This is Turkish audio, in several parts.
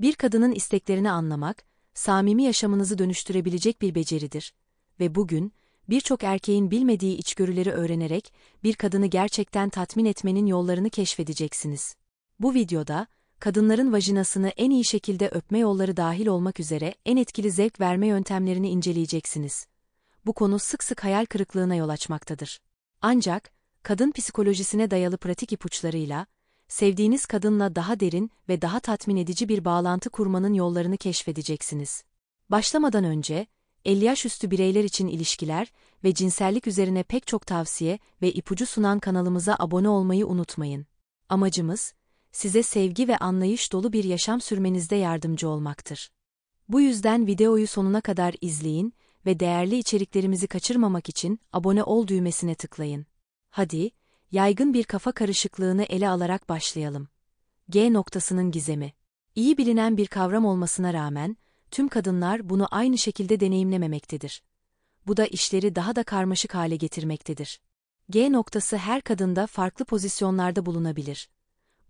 Bir kadının isteklerini anlamak, samimi yaşamınızı dönüştürebilecek bir beceridir. Ve bugün, birçok erkeğin bilmediği içgörüleri öğrenerek bir kadını gerçekten tatmin etmenin yollarını keşfedeceksiniz. Bu videoda, kadınların vajinasını en iyi şekilde öpme yolları dahil olmak üzere en etkili zevk verme yöntemlerini inceleyeceksiniz. Bu konu sık sık hayal kırıklığına yol açmaktadır. Ancak, kadın psikolojisine dayalı pratik ipuçlarıyla, sevdiğiniz kadınla daha derin ve daha tatmin edici bir bağlantı kurmanın yollarını keşfedeceksiniz. Başlamadan önce, 50 yaş üstü bireyler için ilişkiler ve cinsellik üzerine pek çok tavsiye ve ipucu sunan kanalımıza abone olmayı unutmayın. Amacımız, size sevgi ve anlayış dolu bir yaşam sürmenizde yardımcı olmaktır. Bu yüzden videoyu sonuna kadar izleyin ve değerli içeriklerimizi kaçırmamak için abone ol düğmesine tıklayın. Hadi, yaygın bir kafa karışıklığını ele alarak başlayalım. G noktasının gizemi. İyi bilinen bir kavram olmasına rağmen, tüm kadınlar bunu aynı şekilde deneyimlememektedir. Bu da işleri daha da karmaşık hale getirmektedir. G noktası her kadında farklı pozisyonlarda bulunabilir.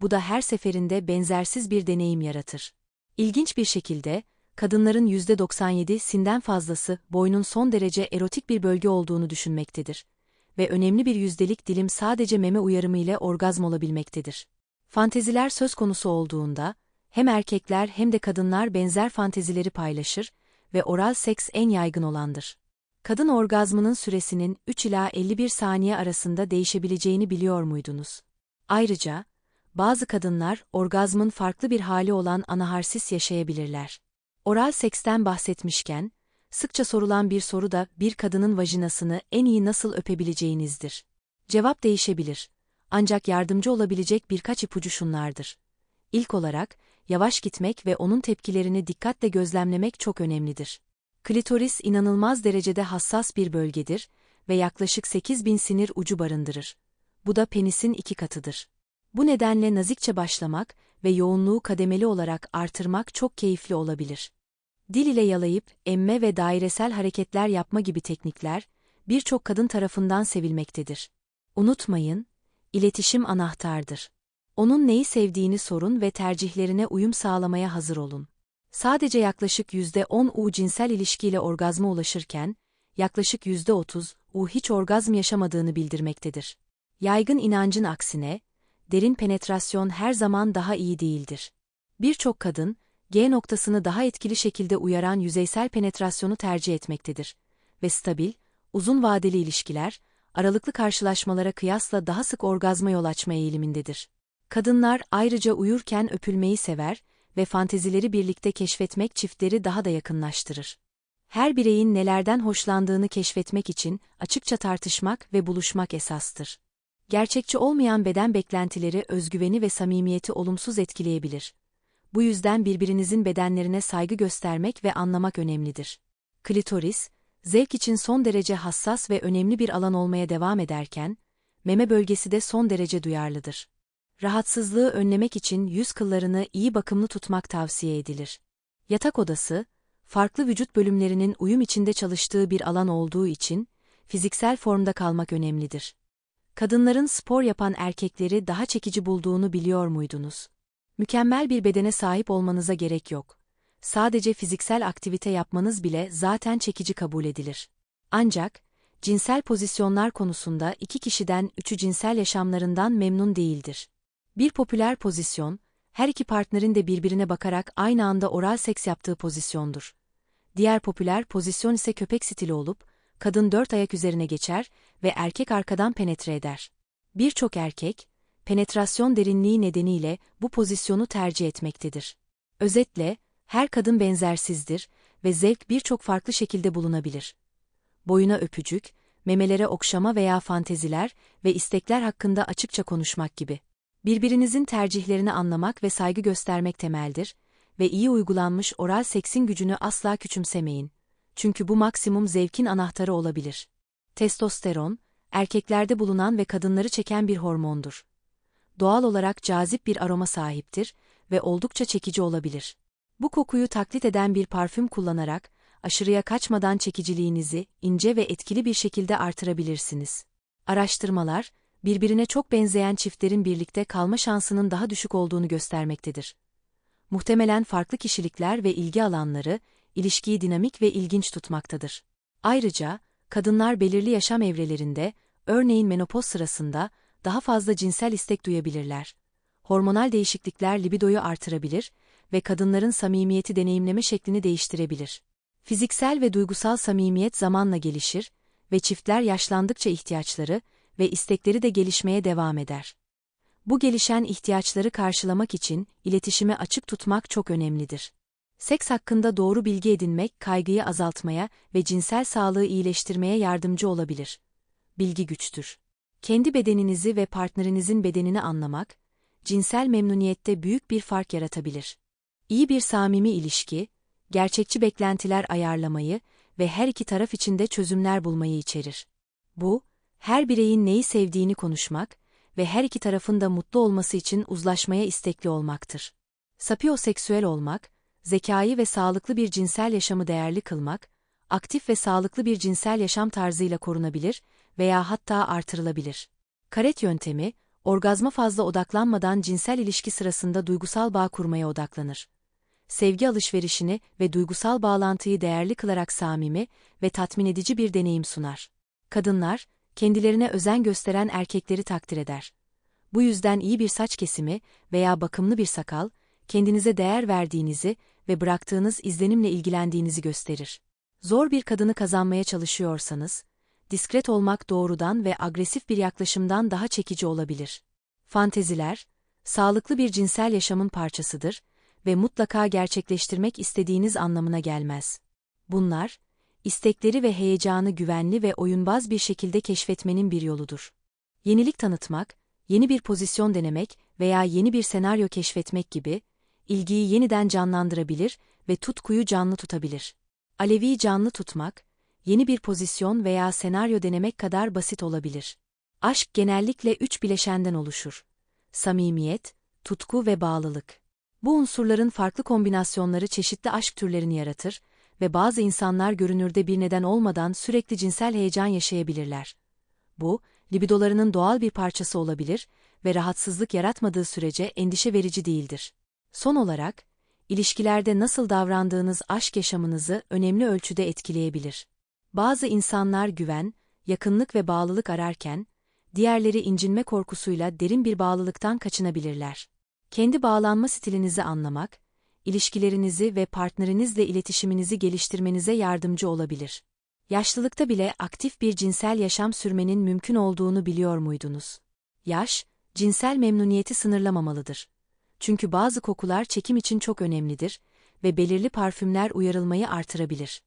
Bu da her seferinde benzersiz bir deneyim yaratır. İlginç bir şekilde, kadınların %97'sinden fazlası boynun son derece erotik bir bölge olduğunu düşünmektedir. Ve önemli bir yüzdelik dilim sadece meme uyarımı ile orgazm olabilmektedir. Fanteziler söz konusu olduğunda, hem erkekler hem de kadınlar benzer fantezileri paylaşır ve oral seks en yaygın olandır. Kadın orgazmının süresinin 3 ila 51 saniye arasında değişebileceğini biliyor muydunuz? Ayrıca, bazı kadınlar orgazmın farklı bir hali olan anaharsis yaşayabilirler. Oral seksten bahsetmişken, sıkça sorulan bir soru da bir kadının vajinasını en iyi nasıl öpebileceğinizdir. Cevap değişebilir. Ancak yardımcı olabilecek birkaç ipucu şunlardır. İlk olarak, yavaş gitmek ve onun tepkilerini dikkatle gözlemlemek çok önemlidir. Klitoris inanılmaz derecede hassas bir bölgedir ve yaklaşık 8000 sinir ucu barındırır. Bu da penisin iki katıdır. Bu nedenle nazikçe başlamak ve yoğunluğu kademeli olarak artırmak çok keyifli olabilir. Dil ile yalayıp, emme ve dairesel hareketler yapma gibi teknikler, birçok kadın tarafından sevilmektedir. Unutmayın, iletişim anahtardır. Onun neyi sevdiğini sorun ve tercihlerine uyum sağlamaya hazır olun. Sadece yaklaşık %10 U cinsel ilişkiyle orgazma ulaşırken, yaklaşık %30 U hiç orgazm yaşamadığını bildirmektedir. Yaygın inancın aksine, derin penetrasyon her zaman daha iyi değildir. Birçok kadın, G noktasını daha etkili şekilde uyaran yüzeysel penetrasyonu tercih etmektedir ve stabil, uzun vadeli ilişkiler, aralıklı karşılaşmalara kıyasla daha sık orgazma yol açma eğilimindedir. Kadınlar ayrıca uyurken öpülmeyi sever ve fantezileri birlikte keşfetmek çiftleri daha da yakınlaştırır. Her bireyin nelerden hoşlandığını keşfetmek için açıkça tartışmak ve buluşmak esastır. Gerçekçi olmayan beden beklentileri özgüveni ve samimiyeti olumsuz etkileyebilir. Bu yüzden birbirinizin bedenlerine saygı göstermek ve anlamak önemlidir. Klitoris, zevk için son derece hassas ve önemli bir alan olmaya devam ederken, meme bölgesi de son derece duyarlıdır. Rahatsızlığı önlemek için yüz kıllarını iyi bakımlı tutmak tavsiye edilir. Yatak odası, farklı vücut bölümlerinin uyum içinde çalıştığı bir alan olduğu için, fiziksel formda kalmak önemlidir. Kadınların spor yapan erkekleri daha çekici bulduğunu biliyor muydunuz? Mükemmel bir bedene sahip olmanıza gerek yok. Sadece fiziksel aktivite yapmanız bile zaten çekici kabul edilir. Ancak, cinsel pozisyonlar konusunda iki kişiden üçü cinsel yaşamlarından memnun değildir. Bir popüler pozisyon, her iki partnerin de birbirine bakarak aynı anda oral seks yaptığı pozisyondur. Diğer popüler pozisyon ise köpek stili olup, kadın dört ayak üzerine geçer ve erkek arkadan penetre eder. Birçok erkek, penetrasyon derinliği nedeniyle bu pozisyonu tercih etmektedir. Özetle, her kadın benzersizdir ve zevk birçok farklı şekilde bulunabilir. Boyuna öpücük, memelere okşama veya fanteziler ve istekler hakkında açıkça konuşmak gibi. Birbirinizin tercihlerini anlamak ve saygı göstermek temeldir ve iyi uygulanmış oral seksin gücünü asla küçümsemeyin. Çünkü bu maksimum zevkin anahtarı olabilir. Testosteron, erkeklerde bulunan ve kadınları çeken bir hormondur. Doğal olarak cazip bir aroma sahiptir ve oldukça çekici olabilir. Bu kokuyu taklit eden bir parfüm kullanarak, aşırıya kaçmadan çekiciliğinizi ince ve etkili bir şekilde artırabilirsiniz. Araştırmalar, birbirine çok benzeyen çiftlerin birlikte kalma şansının daha düşük olduğunu göstermektedir. Muhtemelen farklı kişilikler ve ilgi alanları, ilişkiyi dinamik ve ilginç tutmaktadır. Ayrıca, kadınlar belirli yaşam evrelerinde, örneğin menopoz sırasında, daha fazla cinsel istek duyabilirler. Hormonal değişiklikler libidoyu artırabilir ve kadınların samimiyeti deneyimleme şeklini değiştirebilir. Fiziksel ve duygusal samimiyet zamanla gelişir ve çiftler yaşlandıkça ihtiyaçları ve istekleri de gelişmeye devam eder. Bu gelişen ihtiyaçları karşılamak için iletişime açık tutmak çok önemlidir. Seks hakkında doğru bilgi edinmek kaygıyı azaltmaya ve cinsel sağlığı iyileştirmeye yardımcı olabilir. Bilgi güçtür. Kendi bedeninizi ve partnerinizin bedenini anlamak, cinsel memnuniyette büyük bir fark yaratabilir. İyi bir samimi ilişki, gerçekçi beklentiler ayarlamayı ve her iki taraf için de çözümler bulmayı içerir. Bu, her bireyin neyi sevdiğini konuşmak ve her iki tarafın da mutlu olması için uzlaşmaya istekli olmaktır. Sapioseksüel olmak, zekayı ve sağlıklı bir cinsel yaşamı değerli kılmak, aktif ve sağlıklı bir cinsel yaşam tarzıyla korunabilir veya hatta artırılabilir. Karet yöntemi, orgazma fazla odaklanmadan cinsel ilişki sırasında duygusal bağ kurmaya odaklanır. Sevgi alışverişini ve duygusal bağlantıyı değerli kılarak samimi ve tatmin edici bir deneyim sunar. Kadınlar, kendilerine özen gösteren erkekleri takdir eder. Bu yüzden iyi bir saç kesimi veya bakımlı bir sakal, kendinize değer verdiğinizi ve bıraktığınız izlenimle ilgilendiğinizi gösterir. Zor bir kadını kazanmaya çalışıyorsanız, diskret olmak doğrudan ve agresif bir yaklaşımdan daha çekici olabilir. Fanteziler, sağlıklı bir cinsel yaşamın parçasıdır ve mutlaka gerçekleştirmek istediğiniz anlamına gelmez. Bunlar, istekleri ve heyecanı güvenli ve oyunbaz bir şekilde keşfetmenin bir yoludur. Yenilik tanıtmak, yeni bir pozisyon denemek veya yeni bir senaryo keşfetmek gibi, ilgiyi yeniden canlandırabilir ve tutkuyu canlı tutabilir. Alevi canlı tutmak, yeni bir pozisyon veya senaryo denemek kadar basit olabilir. Aşk genellikle üç bileşenden oluşur. Samimiyet, tutku ve bağlılık. Bu unsurların farklı kombinasyonları çeşitli aşk türlerini yaratır ve bazı insanlar görünürde bir neden olmadan sürekli cinsel heyecan yaşayabilirler. Bu, libidolarının doğal bir parçası olabilir ve rahatsızlık yaratmadığı sürece endişe verici değildir. Son olarak, ilişkilerde nasıl davrandığınız aşk yaşamınızı önemli ölçüde etkileyebilir. Bazı insanlar güven, yakınlık ve bağlılık ararken, diğerleri incinme korkusuyla derin bir bağlılıktan kaçınabilirler. Kendi bağlanma stilinizi anlamak, ilişkilerinizi ve partnerinizle iletişiminizi geliştirmenize yardımcı olabilir. Yaşlılıkta bile aktif bir cinsel yaşam sürmenin mümkün olduğunu biliyor muydunuz? Yaş, cinsel memnuniyeti sınırlamamalıdır. Çünkü bazı kokular çekim için çok önemlidir ve belirli parfümler uyarılmayı artırabilir.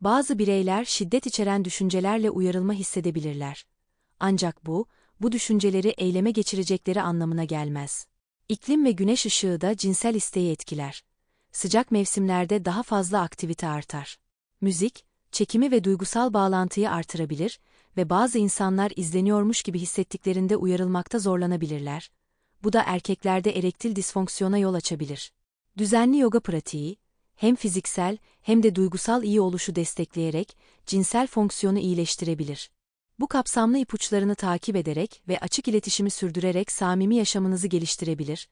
Bazı bireyler şiddet içeren düşüncelerle uyarılma hissedebilirler. Ancak bu, bu düşünceleri eyleme geçirecekleri anlamına gelmez. İklim ve güneş ışığı da cinsel isteği etkiler. Sıcak mevsimlerde daha fazla aktivite artar. Müzik, çekimi ve duygusal bağlantıyı artırabilir ve bazı insanlar izleniyormuş gibi hissettiklerinde uyarılmakta zorlanabilirler. Bu da erkeklerde erektil disfonksiyona yol açabilir. Düzenli yoga pratiği, hem fiziksel hem de duygusal iyi oluşu destekleyerek cinsel fonksiyonu iyileştirebilir. Bu kapsamlı ipuçlarını takip ederek ve açık iletişimi sürdürerek samimi yaşamınızı geliştirebilir,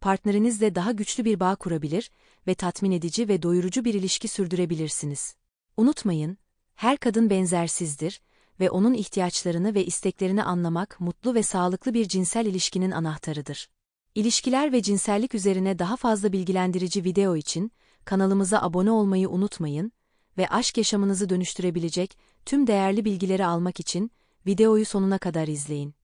partnerinizle daha güçlü bir bağ kurabilir ve tatmin edici ve doyurucu bir ilişki sürdürebilirsiniz. Unutmayın, her kadın benzersizdir ve onun ihtiyaçlarını ve isteklerini anlamak mutlu ve sağlıklı bir cinsel ilişkinin anahtarıdır. İlişkiler ve cinsellik üzerine daha fazla bilgilendirici video için kanalımıza abone olmayı unutmayın ve aşk yaşamınızı dönüştürebilecek tüm değerli bilgileri almak için videoyu sonuna kadar izleyin.